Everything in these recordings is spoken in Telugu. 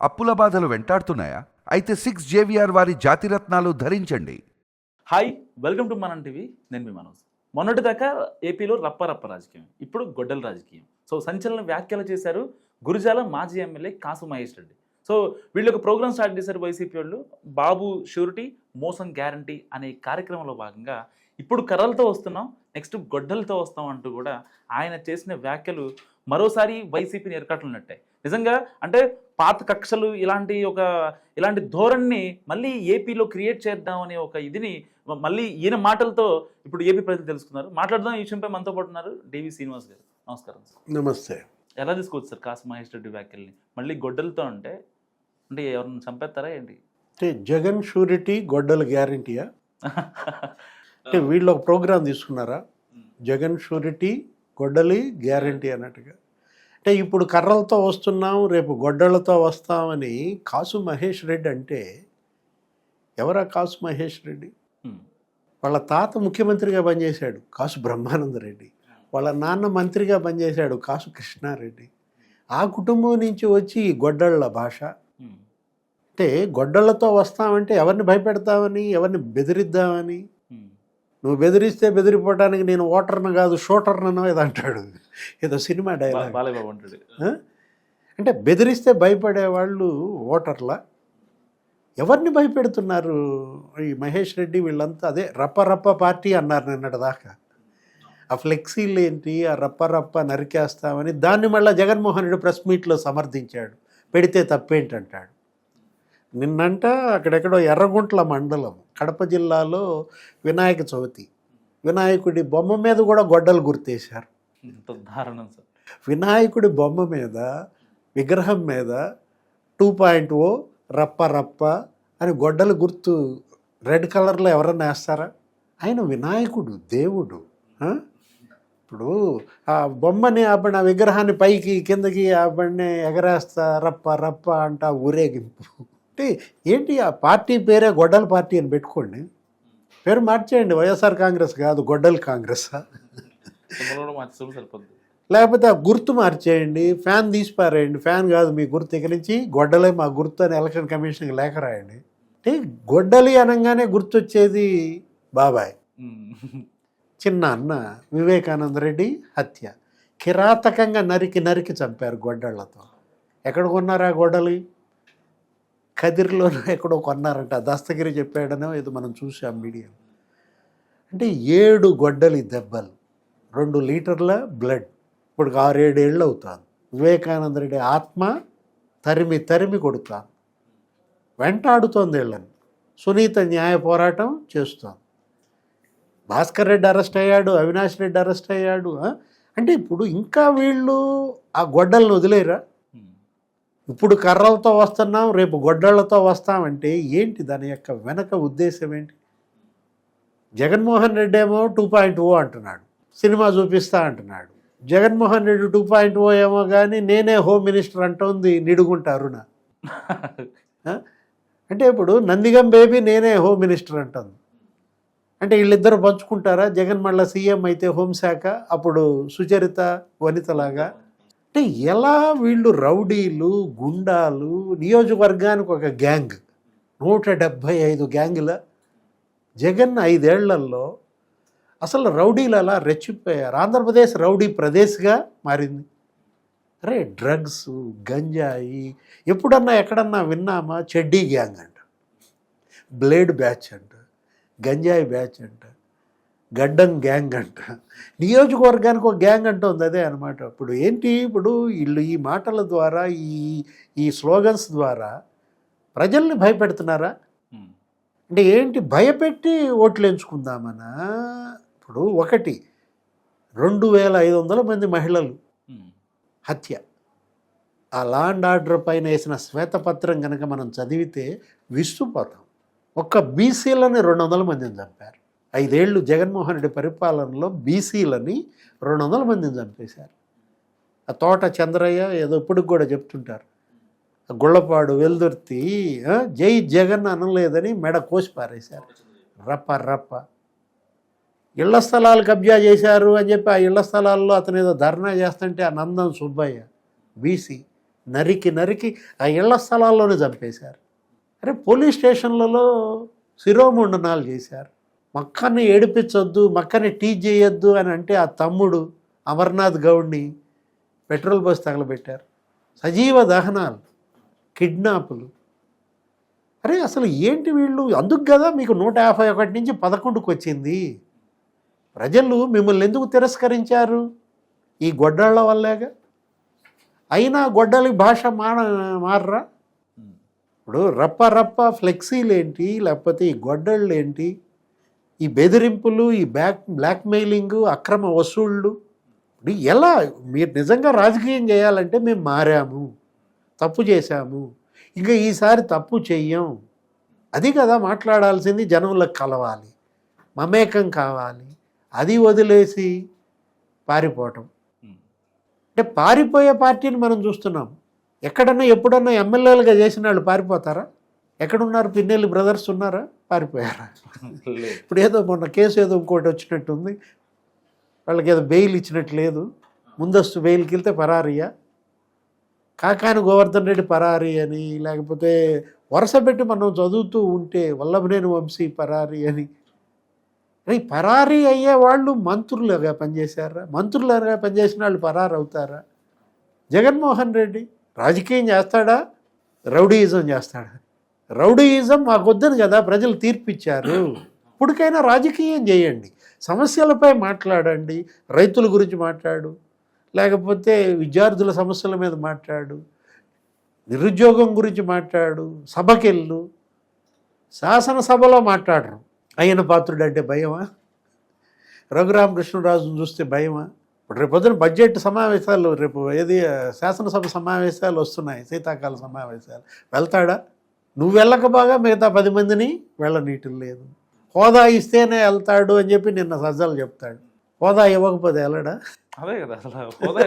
అప్పుల బాధలు వెంటాడుతున్నాయా? అయితే సిక్స్ జేవిఆర్ వారి జాతిరత్నాలు ధరించండి. Hi welcome to Manam TV. నేను మీ మనోజ్. మొన్నటిదాకా ఏపీలో రప్ప రప్ప రాజకీయం ఇప్పుడు గొడ్డల రాజకీయం. సో సంచలన వ్యాఖ్యలు చేశారు గురుజాల మాజీ ఎమ్మెల్యే కాసు మహేష్ రెడ్డి. సో వీళ్ళు ఒక ప్రోగ్రామ్ స్టార్ట్ చేశారు వైసీపీ వాళ్ళు బాబు షూరిటీ మోసం గ్యారంటీ అనే కార్యక్రమంలో భాగంగా ఇప్పుడు కర్రలతో వస్తున్నాం నెక్స్ట్ గొడ్డలతో వస్తాం అంటూ కూడా ఆయన చేసిన వ్యాఖ్యలు మరోసారి వైసీపీని ఎరకట్లున్నట్టే నిజంగా అంటే పాత కక్షలు ఇలాంటి ఒక ఇలాంటి ధోరణిని మళ్ళీ ఏపీలో క్రియేట్ చేద్దామనే ఒక ఇదిని మళ్ళీ ఈయన మాటలతో ఇప్పుడు ఏపీ ప్రజలు తెలుసుకున్నారు. మాట్లాడదాం ఈ విషయంపై మనతో పాటు ఉన్నారు డివి శ్రీనివాస్ గారు. నమస్కారం సార్. నమస్తే. ఎలా తీసుకోవచ్చు సార్ కాసు మహేష్ రెడ్డి వ్యాఖ్యల్ని? మళ్ళీ గొడ్డలతో అంటే అంటే ఎవరిని చంపేస్తారా ఏంటి? అంటే జగన్ షూరిటీ గొడ్డల గ్యారంటీయా? అంటే వీళ్ళు ఒక ప్రోగ్రాం తీసుకున్నారా? జగన్ షూరిటీ గొడ్డలి గ్యారంటీ అన్నట్టుగా. అంటే ఇప్పుడు కర్రలతో వస్తున్నాం రేపు గొడ్డలతో వస్తామని కాసు మహేష్ రెడ్డి అంటే ఎవరా కాసు మహేష్ రెడ్డి? వాళ్ళ తాత ముఖ్యమంత్రిగా పనిచేశాడు కాసు బ్రహ్మానంద రెడ్డి. వాళ్ళ నాన్న మంత్రిగా పనిచేశాడు కాసు కృష్ణారెడ్డి. ఆ కుటుంబం నుంచి వచ్చి గొడ్డళ్ళ భాష. అంటే గొడ్డళ్ళతో వస్తామంటే ఎవరిని భయపెడతామని ఎవరిని బెదిరిద్దామని? నువ్వు బెదిరిస్తే బెదిరిపోవటానికి నేను ఓటర్ను కాదు షూటర్నో ఏదో అంటాడు. ఏదో సినిమా డైలాగ్ అంటాడు? అంటే బెదిరిస్తే భయపడే వాళ్ళు ఓటర్ల? ఎవరిని భయపెడుతున్నారు? ఈ మహేష్ రెడ్డి వీళ్ళంతా అదే రప్ప రప్ప పార్టీ అన్నారు నిన్నటి దాకా. ఆ ఫ్లెక్సీలు ఏంటి? ఆ రప్ప రప్ప నరికేస్తామని దాన్ని మళ్ళీ జగన్మోహన్ రెడ్డి ప్రెస్ మీట్లో సమర్థించాడు. పెడితే తప్పేంటంటాడు. నిన్నంట అక్కడెక్కడో ఎర్రగుంట్ల మండలం కడప జిల్లాలో వినాయక చవితి. వినాయకుడి బొమ్మ మీద కూడా గొడ్డలు గుర్తేశారు. ఇంత దారుణం సార్. వినాయకుడి బొమ్మ మీద విగ్రహం మీద టూ పాయింట్ ఓ రప్ప రప్ప అని గొడ్డలు గుర్తు రెడ్ కలర్లో ఎవరన్నా వేస్తారా? ఆయన వినాయకుడు దేవుడు? ఇప్పుడు ఆ బొమ్మని ఆపడిన ఆ విగ్రహాన్ని పైకి కిందకి ఆపడిని ఎగరేస్తా రప్ప రప్ప అంట ఊరేగింపు. అంటే ఏంటి ఆ పార్టీ పేరే గొడ్డల పార్టీ అని పెట్టుకోండి. పేరు మార్చేయండి వైఎస్ఆర్ కాంగ్రెస్ కాదు గొడ్డల కాంగ్రెస్. లేకపోతే ఆ గుర్తు మార్చేయండి ఫ్యాన్ తీసి పారేయండి ఫ్యాన్ కాదు మీ గుర్తు. నుంచి గొడ్డలే మా గుర్తు అని ఎలక్షన్ కమిషన్కి లేఖ రాయండి. అంటే గొడ్డలి అనగానే గుర్తొచ్చేది బాబాయ్. చిన్న అన్న వివేకానంద రెడ్డి హత్య. కిరాతకంగా నరికి నరికి చంపారు గొడ్డళ్ళతో ఎక్కడ కొన్నారా గొడ్డలి? కదిరిలోనో ఎక్కడో కొన్నారంట. దస్తగిరి చెప్పాడనో ఏదో మనం చూసాం మీడియా. అంటే ఏడు గొడ్డలి దెబ్బలు రెండు లీటర్ల బ్లడ్. ఇప్పుడు ఆరేడేళ్ళు అవుతాను వివేకానంద రెడ్డి ఆత్మ తరిమి తరిమి కొడుతాను వెంటాడుతోంది వీళ్ళని. సునీత న్యాయ పోరాటం చేస్తోంది. భాస్కర్ రెడ్డి అరెస్ట్ అయ్యాడు అవినాష్ రెడ్డి అరెస్ట్ అయ్యాడు అంటే ఇప్పుడు ఇంకా వీళ్ళు ఆ గొడ్డలను వదిలేరా? ఇప్పుడు కర్రలతో వస్తున్నాం రేపు గొడ్డళ్ళతో వస్తామంటే ఏంటి దాని యొక్క వెనక ఉద్దేశం ఏంటి? జగన్మోహన్ రెడ్డి ఏమో టూ పాయింట్ ఓ అంటున్నాడు సినిమా చూపిస్తా అంటున్నాడు. Jaganmohan Reddy two point O ఏమో కానీ నేనే హోమ్ మినిస్టర్ అంటోంది నిడుగుంట అరుణ. ఆ? అంటే ఇప్పుడు నందిగం బేబీ నేనే హోమ్ మినిస్టర్ అంటుంది. అంటే వీళ్ళిద్దరు పంచుకుంటారా? జగన్ మళ్ళీ సీఎం అయితే హోంశాఖ అప్పుడు సుచరిత వనితలాగా అంటే ఎలా వీళ్ళు రౌడీలు గుండాలు నియోజకవర్గానికి ఒక గ్యాంగ్ నూట డెబ్భై ఐదు గ్యాంగుల జగన్ ఐదేళ్ళలో అసలు రౌడీలు అలా రెచ్చిపోయారు. ఆంధ్రప్రదేశ్ రౌడీ ప్రదేశ్గా మారింది. అరే డ్రగ్స్ గంజాయి ఎప్పుడన్నా ఎక్కడన్నా విన్నామా? చెడ్డీ గ్యాంగ్ అంట. బ్లేడ్ బ్యాచ్ అంట గంజాయి బ్యాచ్ అంట. గడ్డం గ్యాంగ్ అంట. నియోజకవర్గానికి ఒక గ్యాంగ్ అంటుంది అదే అనమాట ఇప్పుడు ఏంటి? ఇప్పుడు వీళ్ళు ఈ మాటల ద్వారా ఈ ఈ స్లోగన్స్ ద్వారా ప్రజల్ని భయపెడుతున్నారా? అంటే ఏంటి? భయపెట్టి ఓట్లు ఎంచుకుందామనా? ఇప్పుడు ఒకటి రెండు వేల ఐదు వందల మంది మహిళలు హత్య. ఆ లా అండ్ ఆర్డర్ పైన వేసిన శ్వేతపత్రం కనుక మనం చదివితే విస్తుపోతాం. ఒక్క బీసీలని రెండు వందల మందిని చంపారు. ఐదేళ్ళు జగన్మోహన్ రెడ్డి పరిపాలనలో బీసీలని రెండు వందల మందిని చంపేశారు. ఆ తోట చంద్రయ్య ఏదో ఇప్పటికి కూడా చెప్తుంటారు. ఆ గుళ్ళపాడు వెల్దుర్తి జై జగన్ అనలేదని మెడ కోసి పారేశారు. రప్ప రప్ప ఇళ్ళ స్థలాలు కబ్జా చేశారు అని చెప్పి ఆ ఇళ్ళ స్థలాల్లో అతను ఏదో ధర్నా చేస్తుంటే ఆ నందం సుబ్బయ్య బీసీ నరికి నరికి ఆ ఇళ్ళ స్థలాల్లోనే చంపేశారు. అరే పోలీస్ స్టేషన్లలో శిరోముండనాలు చేశారు. మక్కని ఏడిపించొద్దు మక్కని టీచ్ చేయొద్దు అని అంటే ఆ తమ్ముడు అమర్నాథ్ గౌడ్ని పెట్రోల్ బస్ తగలబెట్టారు. సజీవ దహనాలు కిడ్నాపులు. అరే అసలు ఏంటి వీళ్ళు? అందుకు కదా మీకు నూట యాభై ఒకటి నుంచి పదకొండుకు వచ్చింది. ప్రజలు మిమ్మల్ని ఎందుకు తిరస్కరించారు? ఈ గొడ్డళ్ళ వల్లేగా? అయినా గొడ్డలి భాష మాన మారరా. ఇప్పుడు రప్ప రప్ప ఫ్లెక్సీలు ఏంటి లేకపోతే ఈ గొడ్డళ్ళు ఏంటి ఈ బెదిరింపులు ఈ బ్యాక్ బ్లాక్మెయిలింగ్ అక్రమ వసూళ్ళు ఎలా? మీరు నిజంగా రాజకీయం చేయాలంటే మేము మారాము తప్పు చేశాము. ఇంకా ఈసారి తప్పు చెయ్యం. అది కదా మాట్లాడాల్సింది జనంలకు కలవాలి మమేకం కావాలి అది వదిలేసి పారిపోవటం. అంటే పారిపోయే పార్టీని మనం చూస్తున్నాం. ఎక్కడన్నా ఎప్పుడన్నా ఎమ్మెల్యేలుగా చేసిన వాళ్ళు పారిపోతారా? ఎక్కడున్నారు పిన్నెల్లి బ్రదర్స్ ఉన్నారా? పారిపోయారా. ఇప్పుడు ఏదో మొన్న కేసు ఏదో ఇంకోటి వచ్చినట్టుంది. వాళ్ళకి ఏదో బెయిల్ ఇచ్చినట్టు లేదు. ముందస్తు బెయిల్కి వెళ్తే పరారియా? కాకాని గోవర్ధన్ రెడ్డి పరారి అని లేకపోతే వరుస పెట్టి మనం చదువుతూ ఉంటే వల్లభనేని వంశీ పరారి అని. అరే పరారీ అయ్యే వాళ్ళు మంత్రులుగా పనిచేశారా? మంత్రులుగా పనిచేసిన వాళ్ళు పరారు అవుతారా? జగన్మోహన్ రెడ్డి రాజకీయం చేస్తాడా? రౌడీయిజం చేస్తాడా? రౌడీయిజం మాకొద్దని కదా ప్రజలు తీర్పిచ్చారు. ఇప్పటికైనా రాజకీయం చేయండి. సమస్యలపై మాట్లాడండి. రైతుల గురించి మాట్లాడు. లేకపోతే విద్యార్థుల సమస్యల మీద మాట్లాడు. నిరుద్యోగం గురించి మాట్లాడు. సభకెళ్ళు. శాసనసభలో మాట్లాడరు. అయ్యన పాత్రుడు అంటే భయమా? రఘురామకృష్ణరాజును చూస్తే భయమా? ఇప్పుడు రేపు పొద్దున బడ్జెట్ సమావేశాలు రేపు ఏది శాసనసభ సమావేశాలు వస్తున్నాయి శీతాకాల సమావేశాలు. వెళ్తాడా? నువ్వు వెళ్ళక బాగా మిగతా పది మందిని వెళ్ళనీయటం లేదు హోదా ఇస్తేనే వెళ్తాడు అని చెప్పి నిన్న సజ్జలు చెప్తాడు. హోదా ఇవ్వకపోతే వెళ్ళడా? అదే కదా అసలు హోదా?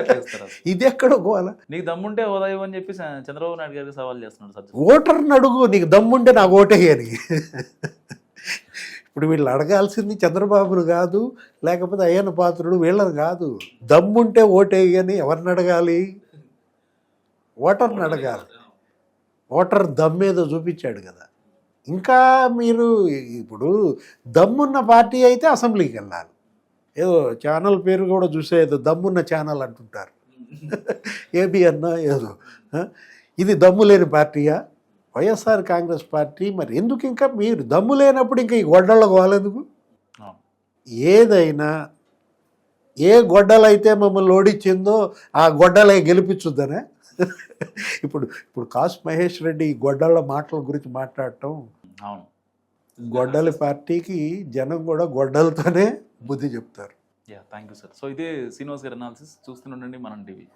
ఇది ఎక్కడ గోల? నీకు దమ్ముంటే హోదా ఇవ్వని చెప్పి చంద్రబాబు నాయుడు గారికి సవాల్ చేస్తున్నాడు సజ్జ. ఓటర్ని అడుగు నీకు దమ్ముంటే నాకు ఓటేయని ఇప్పుడు వీళ్ళు అడగాల్సింది చంద్రబాబును కాదు లేకపోతే అయ్యన్న పాత్రుడు వీళ్ళని కాదు. దమ్ముంటే ఓటేయని ఎవరిని అడగాలి? ఓటర్ని అడగాలి. ఓటర్ దమ్మేదో చూపించాడు కదా. ఇంకా మీరు ఇప్పుడు దమ్మున్న పార్టీ అయితే అసెంబ్లీకి వెళ్ళాలి. ఏదో ఛానల్ పేరు కూడా చూసే ఏదో దమ్మున్న ఛానల్ అంటుంటారు. ఏబి అన్నా ఏదో? ఇది దమ్ము లేని పార్టీయా? వైఎస్ఆర్ కాంగ్రెస్ పార్టీ మరి ఎందుకు ఇంకా మీరు దమ్ము లేనప్పుడు ఇంకా ఈ గొడ్డళ్ళ గోలెందుకు అవును. ఏదైనా ఏ గొడ్డలైతే మమ్మల్ని ఓడించిందో ఆ గొడ్డలే గెలిపించుద్దనే? ఇప్పుడు ఇప్పుడు కాసు మహేష్ రెడ్డి గొడ్డళ్ళ మాటల గురించి మాట్లాడటం అవును. గొడ్డలి పార్టీకి జనం కూడా గొడ్డలతోనే బుద్ధి చెప్తారు. Yeah thank you sir. So ఇదే శ్రీనివాస్ గారి అనాలిసిస్ చూస్తూనే ఉండండి మనం టీవీ.